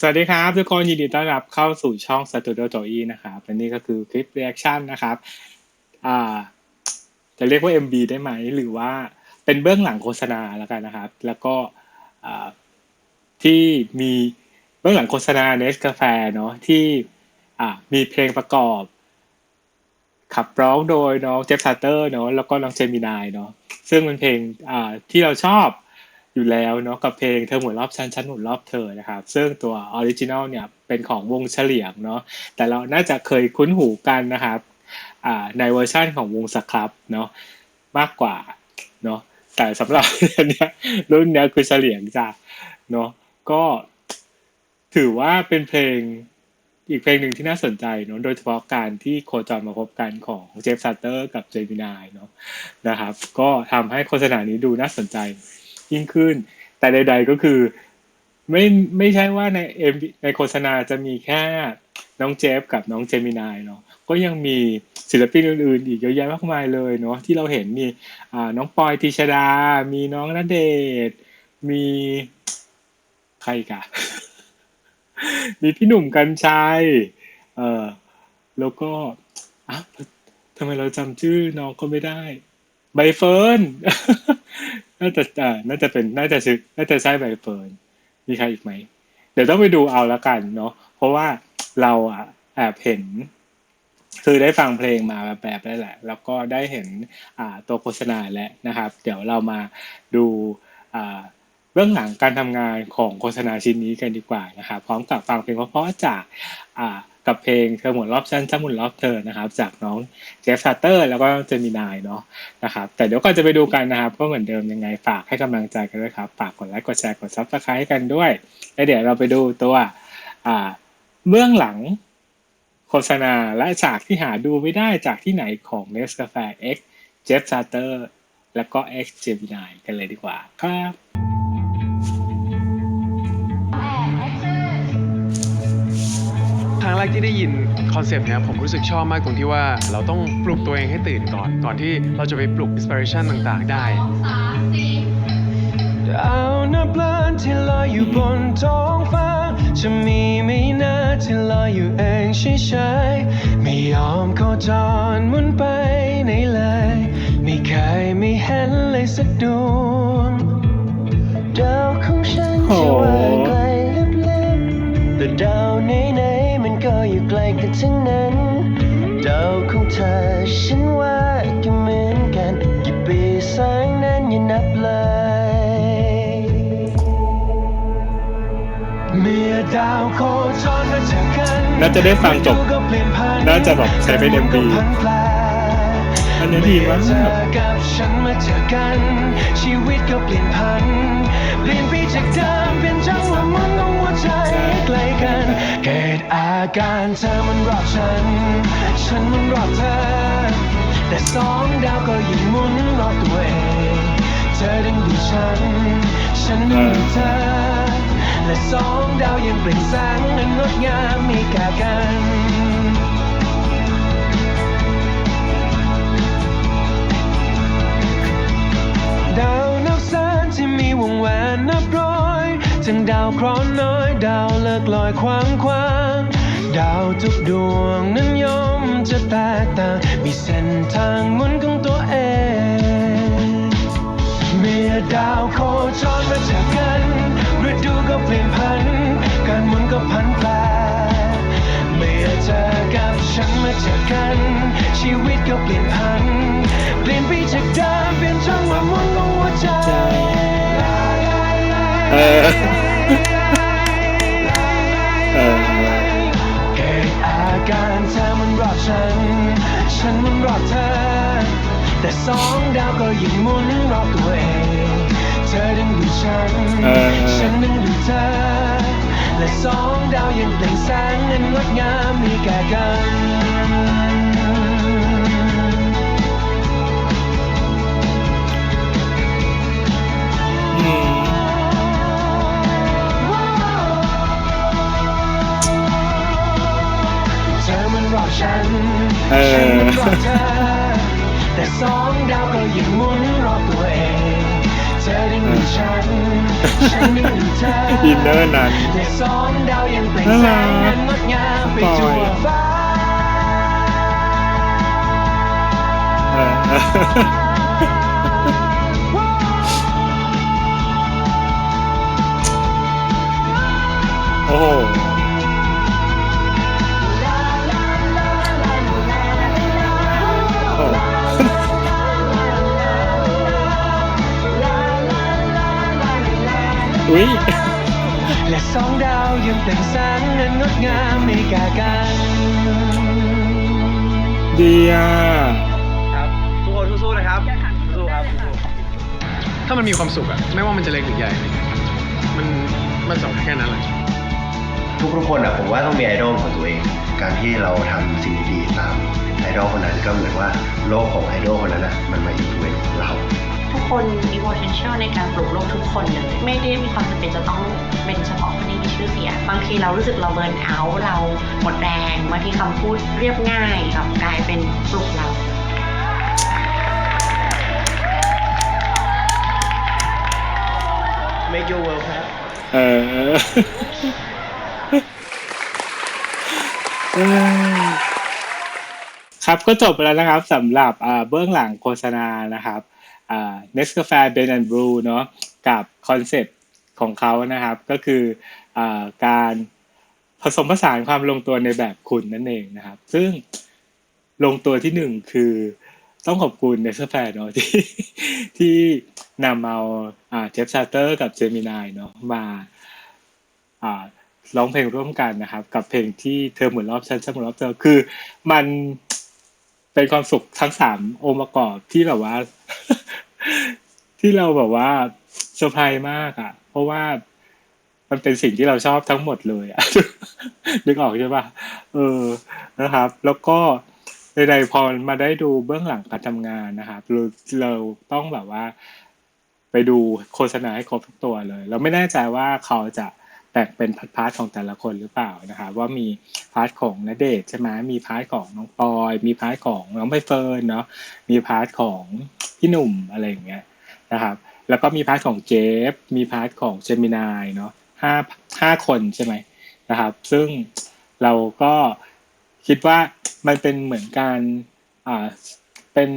สวัสดีครับทุกคนยินดีต้อนรับเข้าสู่ช่อง Studio j o y นะครับและนี่ก็คือคลิป reaction นะครับอ่าจะเรียกว่า MB ได้ไหม หรือว่าเป็นเบื้องหลังโฆษณาแล้วกันนะครับ แล้วก็อ่าที่มีเบื้องหลังโฆษณาเนสกาแฟเนาะที่อ่ามีเพลงประกอบ ขับร้องโดยน้องเจฟซัตเตอร์เนาะแล้วก็น้องเจมินายเนาะซึ่งเป็นเพลงอ่าที่เราชอบ อยู่แล้วเนาะกับเพลงเธอหมุนรอบฉันฉันหมุนรอบเธอนะครับซึ่งตัวออริจินัลเนี่ยเป็นของวงเฉลียงเนาะแต่เราน่าจะเคยคุ้นหูกันนะครับในเวอร์ชั่นของวงสครับเนาะมากกว่าเนาะแต่สำหรับเนี้ยรุ่นเนี้ยคือเฉลียงจ้ะเนาะก็ถือว่าเป็นเพลงอีกเพลงหนึ่งที่น่าสนใจเนาะโดยเฉพาะการที่โคจรมาพบกันของเจฟซัตเตอร์กับเจมินายเนาะนะครับ ก็ทำให้โฆษณานี้ดูน่าสนใจ ยิ่งขึ้น แต่ใด ๆก็คือ ไม่ไม่ใช่ว่าในเอ็มในโฆษณาจะมีแค่น้องเจฟกับน้องเจมินายเนาะก็ยังมีศิลปินอื่นๆอีกเยอะแยะมากมายเลยเนาะที่เราเห็นมีอ่าน้องปอยติชดา มีน้องณเดชมีใครกะมีพี่หนุ่มกัญชัยเออแล้วก็อะทำไมเราจำชื่อน้องก็ไม่ได้ ใบเฟิร์น น่าจะอ่าน่าจะเป็นน่าจะชื่อน่าจะใช่ใบเฟิร์นมีใครอีกไหมเดี๋ยวต้องไปดูเอาล้วกันเนาะเพราะว่าเราอะแอบเห็น คือได้ฟังเพลงมาแบบๆแล้วแหละ แล้วก็ได้เห็นอ่าตัวโฆษณาแล้วนะครับ เดี๋ยวเรามาดูอ่าเบื้องหลังการทำงานของโฆษณาชิ้นนี้กันดีกว่านะครับ พร้อมกับฟังเพลงเพราะๆจากอ่า กับเพลงเธอหมุนรอบฉันฉันหมุนรอบเธอนะครับ จากน้องเจฟซัตเตอร์ แล้วก็เจมินายเนาะนะครับแต่เดี๋ยวก่อนจะไปดูกันนะครับ ก็เหมือนเดิมยังไงฝากให้กำลังใจกันด้วยครับ ฝากกดไลค์กดแชร์กดซับสไครต์กันด้วย แล้วเดี๋ยวเราไปดูตัวอ่าเบื้องหลังโฆษณาและฉากที่หาดูไม่ได้จากที่ไหนของ n e s c a f e X Jeff Satter แล้วก็ X Gemini กันเลยดีกว่าครับ รั้งแรกที่ได้ยินคอนเซปต์เนี้ยผมรู้สึกชอบมากตรงที่ว่าเราต้องปลุกตัวเองให้ตื่นก่อน ก่อนที่เราจะไปปลุกอินสปิเรชันต่างๆ ได้ดาวนับล้านที่ลอยอยู่บนท้องฟ้า จะมีไม่นาที่ลอยอยู่เองเฉยๆไม่ยอมโคจรหมุนไปไหนเลย ไม่เคยไม่เห็นเลยสักดวงดาวของฉันจะว่า เธอ ฉันว่าก็เหมือนกันกี่ปีแสงนั้นอย่านับเลยเมื่อดาวโคจรมาเจอกันน่าจะได้ฟังจบ น่าจะแบบใช้เป็น MV พันแปร อันนี้ดีมากเธอกับฉันมาเจอกัน ชีวิตก็เปลี่ยนพันเปลี่ยนไปจากเดิมเป็นจังหวะหมุนของหัวใจใกล้กัน เกิดอาการเธอมันรอบฉัน ฉันมันรอบเธอ แต่สองดาวก็ยิ่งหมุนรอบตัวเองเธอดึงดูฉัน ฉันดึงดูเธอ และสองดาวยังเปล่งแสงอันงดงามมีแก่กัน ดาวนับแสนที่มีวงแหวนนับร้อยทั้งดาวเคราะห์น้อยดาวเลิกลอยควางควางดาวทุกดวงนั้นย่อมจะแตกต่างมีเส้นทางหมุนของตัวเองเมื่อดาวโคจรมาเจอกันฤดูก็เปลี่ยนพันการหมุนก็พันแปรเมื่อเธอกับฉันมาเจอกัน ชีวิตก็เปลี่ยนพันเปลี่ยนไปจากเดิมเปลี่ยนจังหวะหมุน ใจเออเอออาการเธอมันรอบฉัน ฉันมันรอบเธอ แต่สองดาวก็ยิ่งหมุนรอบตัวเองเธอดึงดูฉัน ฉันดึงดูเธอ และสองดาวยังเปล่งแสงอันงดงามมีแก่กัน เออแต่สองดาวก็ยังหมุนรอบตัวเองเธอได้มีฉันฉันได้มีเธออินเนอร์นั้น แต่สองดาวยังเป็นแสงนั้นงดงามไปทั่วฟ้า เออ อุ้ยและสองดาวยังเปล่งแสงอันงดงามไม่แก่กันดีอะครับทุกคนสู้ๆนะครับสู้ๆครับสู้ถ้ามันมีความสุขอะไม่ว่ามันจะเล็กหรือใหญ่ มันมันสำคัญแค่นั้นแหละทุกๆคนอะผมว่าต้องมีไอดอลของตัวเอง การที่เราทำสิ่งดีๆตามไอดอลคนนั้นก็เหมือนว่าโลกของไอดอลคนนั้นอะมันมาอินฟลูเอนซ์เรา ทุกคนมี potential ในการปลุกโลกทุกคนเลยไม่ได้มีความจำเป็นจะต้องเป็นเฉพาะคนที่มีชื่อเสียงบางทีเรารู้สึกเราเบิร์นเอาท์เราหมดแรงบางทีคำพูดเรียบง่ายกลับกลายเป็นปลุกเรา make your world ครับเออเออครับก็จบไปแล้วนะครับสำหรับอ่าเบื้องหลังโฆษณานะครับ อ่า Nescafe Ben and Brew เนาะกับคอนเซปต์ของเขานะครับก็คืออการผสมผสานความลงตัวในแบบคุณนั่นเองนะครับ ซึ่งลงตัวที่หนึ่งคือต้องขอบคุณ Nescafe เนาะที่ที่นำเอาอ่าเจฟซาเตอร์กับเจมินายเนาะมาอ่าร้องเพลงร่วมกันนะครับ กับเพลงที่เธอหมุนรอบฉันฉันหมุนรอบเธอคือมันเป็นความสุขทั้งสามองค์ประกอบที่แบบว่า ที่เราแบบว่าเซอร์ไพรส์มากอะ เพราะว่ามันเป็นสิ่งที่เราชอบทั้งหมดเลยอะนึกออกใช่ปะเออนะครับ แล้วก็ใดๆพอมาได้ดูเบื้องหลังการทำงานนะครับเราเราต้องแบบว่า ไปดูโฆษณาให้ครบทุกตัวเลย เราไม่แน่ใจว่าเขาจะ แบ่งเป็นพาร์ทของแต่ละคนหรือเปล่านะครับว่ามีพาร์ทของณเดชใช่ไหมมีพาร์ทของน้องปอย มีพาร์ทของน้องใบเฟิร์นเนาะมีพาร์ทของพี่หนุ่มอะไรอย่างเงี้ยนะครับแล้วก็มีพาร์ทของเจฟมีพาร์ทของเจมินายเนาะห้าห้าคนใช่ไหมนะครับ ซึ่งเราก็คิดว่ามันเป็นเหมือนการอ่าเป็น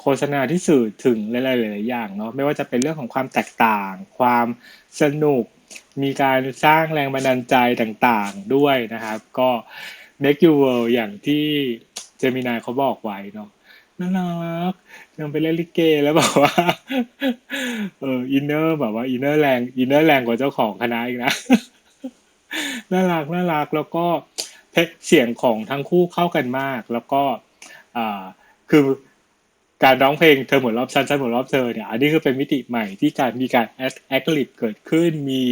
โฆษณาที่สื่อถึงหลายๆอย่างเนาะไม่ว่าจะเป็นเรื่องของความแตกต่าง ความสนุก มีการสร้างแรงบันดาลใจต่างๆด้วยนะครับ ก็ make you world อย่างที่เจมินายเขาบอกไว้เนาะน่ารักยังไปเล่นลิเกแล้วแบบว่า เอออินเนอร์แบบว่าอินเนอร์แรงอินเนอร์แรงกว่าเจ้าของคณะอีกนะน่ารักน่ารักแล้วก็เพเสียงของทั้งคู่เข้ากันมาก แล้วก็อ่าคือ การร้องเพลงเธอหมดรอบฉันฉันหมดรอบเธอเนี่ยอันนี้คือเป็นมิติใหม่ที่การมีการแอคแอคลิปเกิดขึ้นมี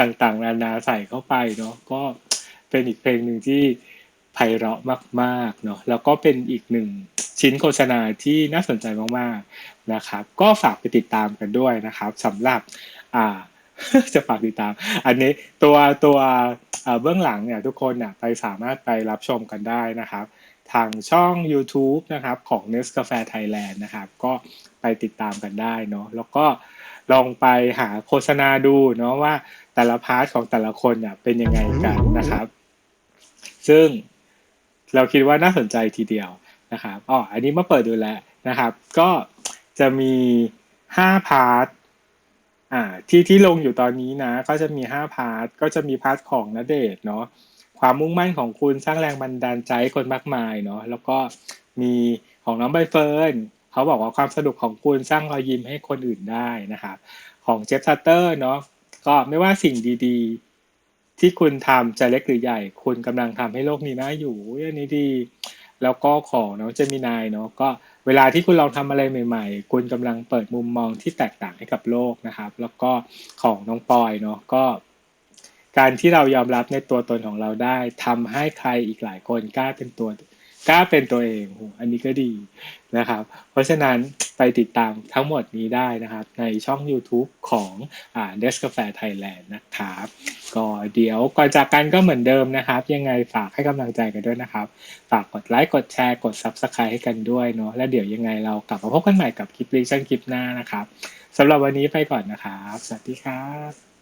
ต่างๆนานาใส่เข้าไปเนาะก็เป็นอีกเพลงหนึ่งที่ไพเราะมากๆเนาะแล้วก็เป็นอีกหนึ่งชิ้นโฆษณาที่น่าสนใจมากๆนะครับ ก็ฝากไปติดตามกันด้วยนะครับสำหรับอ่าจะฝากติดตาม อันนี้ตัวตัวเอ่อเบื้องหลังเนี่ยทุกคนเนี่ยไปสามารถไปรับชมกันได้นะครับ ทางช่อง YouTube นะครับของ Nescafe Thailand นะครับ ก็ไปติดตามกันได้เนาะแล้วก็ลองไปหาโฆษณาดูเนาะว่าแต่ละพาร์ทของแต่ละคนเนี่ยเป็นยังไงกันนะครับ ซึ่งเราคิดว่าน่าสนใจทีเดียวนะครับอ๋ออันนี้มาเปิดดูแล้วนะครับ ก็จะมีห้าพาร์ทอ่าที่ที่ลงอยู่ตอนนี้นะ ก็จะมีห้าพาร์ทก็จะมีพาร์ทของณเดชน์เนาะ ความมุ่งมั่นของคุณสร้างแรงบันดาลใจให้คนมากมายเนาะแล้วก็มีของน้องใบเฟิร์นเขาบอกว่าความสนุกของคุณสร้างรอยยิ้มให้คนอื่นได้นะครับของเจฟซัตเตอร์เนาะก็ไม่ว่าสิ่งดีๆ ที่คุณทำจะเล็กหรือใหญ่ คุณกำลังทำให้โลกนี้น่าอยู่อันนี้ดี แล้วก็ของน้องเจมินายเนาะก็เวลาที่คุณลองทำอะไรใหม่ ๆ คุณกำลังเปิดมุมมองที่แตกต่างให้กับโลกนะครับ แล้วก็ของน้องปอยเนาะก็ การที่เรายอมรับในตัวตนของเราได้ทำให้ใครอีกหลายคนกล้าเป็นตัวกล้าเป็นตัวเองอันนี้ก็ดีนะครับ เพราะฉะนั้นไปติดตามทั้งหมดนี้ได้นะครับ ในช่อง YouTube ของอ่า Desk Cafe Thailand นะครับก็เดี๋ยวก่อนจากกันก็เหมือนเดิมนะครับ ยังไงฝากให้กำลังใจกันด้วยนะครับ ฝากกดไลค์กดแชร์กด Subscribe ให้กันด้วยเนาะแล้วเดี๋ยวยังไงเรากลับมาพบกันใหม่กับคลิปรีชั่นคลิปหน้านะครับสำหรับวันนี้ไปก่อนนะครับ สวัสดีครับ